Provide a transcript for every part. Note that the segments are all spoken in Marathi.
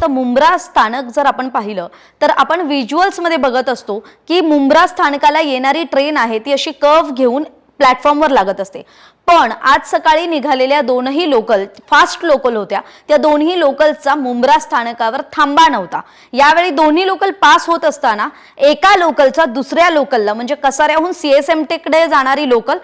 तर मुंब्रा स्थानक जर आपण पाहिलं तर आपण व्हिज्युअल्समध्ये बघत असतो की मुंब्रा स्थानकाला येणारी ट्रेन आहे ती अशी कव घेऊन प्लॅटफॉर्मवर लागत असते. पण आज सकाळी निघालेल्या दोनही लोकल फास्ट लोकल होत्या. त्या दोन्ही लोकलचा मुंब्रा स्थानकावर थांबा नव्हता. यावेळी दोन्ही लोकल पास होत असताना एका लोकलचा दुसऱ्या लोकलला म्हणजे कसाऱ्याहून सीएसएमकडे जाणारी लोकल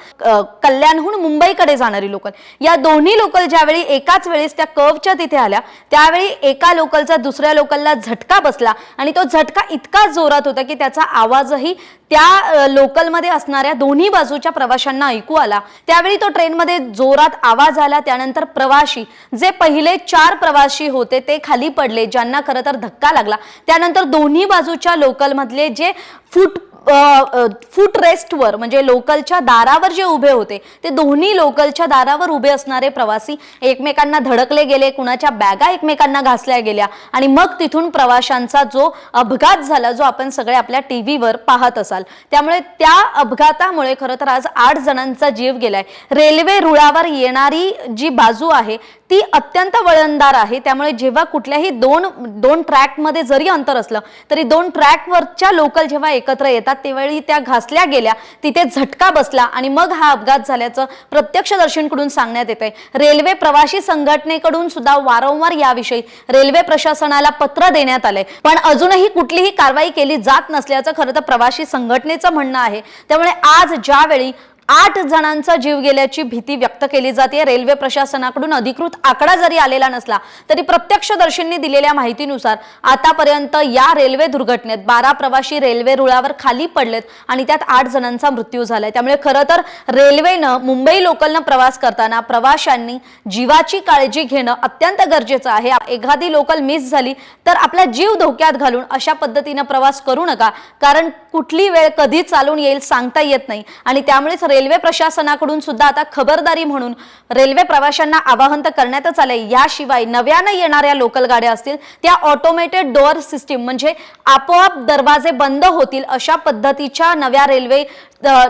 कल्याणहून मुंबईकडे जाणारी लोकल या दोन्ही लोकल ज्यावेळी एकाच वेळेस त्या कर्वच्या तिथे आल्या त्यावेळी एका लोकलचा दुसऱ्या लोकलला झटका बसला आणि तो झटका इतका जोरात होता की त्याचा आवाजही त्या लोकलमध्ये असणाऱ्या दोन्ही बाजूच्या प्रवाशांना ऐकू आला. त्यावेळी तो ट्रेनमध्ये जोरात आवाज आला त्यानंतर प्रवाशी जे पहिले चार प्रवासी होते ते खाली पडले ज्यांना खरं तर धक्का लागला. त्यानंतर दोन्ही बाजूच्या लोकलमधले जे फूट फूट रेस्टवर म्हणजे लोकलच्या दारावर जे उभे होते ते दोन्ही लोकलच्या दारावर उभे असणारे प्रवासी एकमेकांना धडकले गेले कुणाच्या बॅगा एकमेकांना घासल्या गेल्या आणि मग तिथून प्रवाशांचा जो अपघात झाला जो आपण सगळे आपल्या टी व्हीवर पाहत असाल. त्यामुळे त्या अपघातामुळे खरं तर आज आठ जणांचा जीव गेलाय. रेल्वे रुळावर येणारी जी बाजू आहे ती अत्यंत वळणदार आहे. त्यामुळे जेव्हा कुठल्याही दोन दोन ट्रॅकमध्ये जरी अंतर असलं तरी दोन ट्रॅकवरच्या लोकल जेव्हा एकत्र येतात त्यावेळी त्या घासल्या गेल्या तिथे झटका बसला आणि मग हा अपघात झाल्याचं प्रत्यक्षदर्शींकडून सांगण्यात येत आहे रेल्वे प्रवासी संघटनेकडून सुद्धा वारंवार याविषयी रेल्वे प्रशासनाला पत्र देण्यात आलंय. पण अजूनही कुठलीही कारवाई केली जात नसल्याचं खरं तर प्रवासी संघटनेचं म्हणणं आहे. त्यामुळे आज ज्यावेळी आठ जणांचा जीव गेल्याची भीती व्यक्त केली जाते. रेल्वे प्रशासनाकडून अधिकृत आकडा जरी आलेला नसला तरी प्रत्यक्षदर्शींनी दिलेल्या माहितीनुसार आतापर्यंत या रेल्वे दुर्घटनेत बारा प्रवाशी रेल्वे रुळावर खाली पडलेत आणि त्यात आठ जणांचा मृत्यू झालाय. त्यामुळे खरं तर रेल्वेनं मुंबई लोकलनं प्रवास करताना प्रवाशांनी जीवाची काळजी घेणं अत्यंत गरजेचं आहे. एखादी लोकल मिस झाली तर आपला जीव धोक्यात घालून अशा पद्धतीनं प्रवास करू नका कारण कुठली वेळ कधी चालून येईल सांगता येत नाही. आणि त्यामुळेच रेल्वे प्रशासनाकडून सुद्धा आता खबरदारी म्हणून रेल्वे प्रवाशांना आवाहन तर करण्यातच आलंय. याशिवाय नव्यानं येणाऱ्या लोकल गाड्या असतील त्या ऑटोमेटेड डोअर सिस्टीम म्हणजे आपोआप दरवाजे बंद होतील अशा पद्धतीच्या नव्या रेल्वे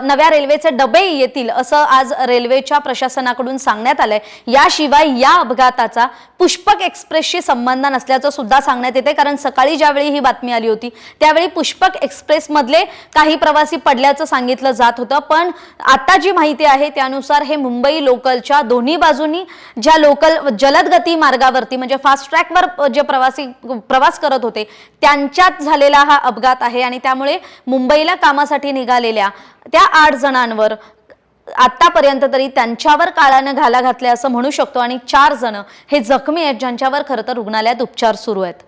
नव्या रेल्वेचे डबे येतील असं आज रेल्वेच्या प्रशासनाकडून सांगण्यात आलंय. याशिवाय या अपघाताचा पुष्पक एक्सप्रेसशी संबंध नसल्याचं सुद्धा सांगण्यात येते कारण सकाळी ज्यावेळी ही बातमी आली होती त्यावेळी पुष्पक एक्सप्रेस मधले काही प्रवासी पडल्याचं सांगितलं जात होतं. पण आता जी माहिती आहे त्यानुसार हे मुंबई लोकलच्या दोन्ही बाजूनी ज्या लोकल जलद गती मार्गावरती म्हणजे फास्ट ट्रॅकवर जे प्रवासी प्रवास करत होते त्यांच्यात झालेला हा अपघात आहे आणि त्यामुळे मुंबईला कामासाठी निघालेल्या त्या आठ जणांवर आतापर्यंत तरी त्यांच्यावर काळानं घाला घातल्या असं म्हणू शकतो आणि चार जण हे जखमी आहेत ज्यांच्यावर खरं तर रुग्णालयात उपचार सुरू आहेत.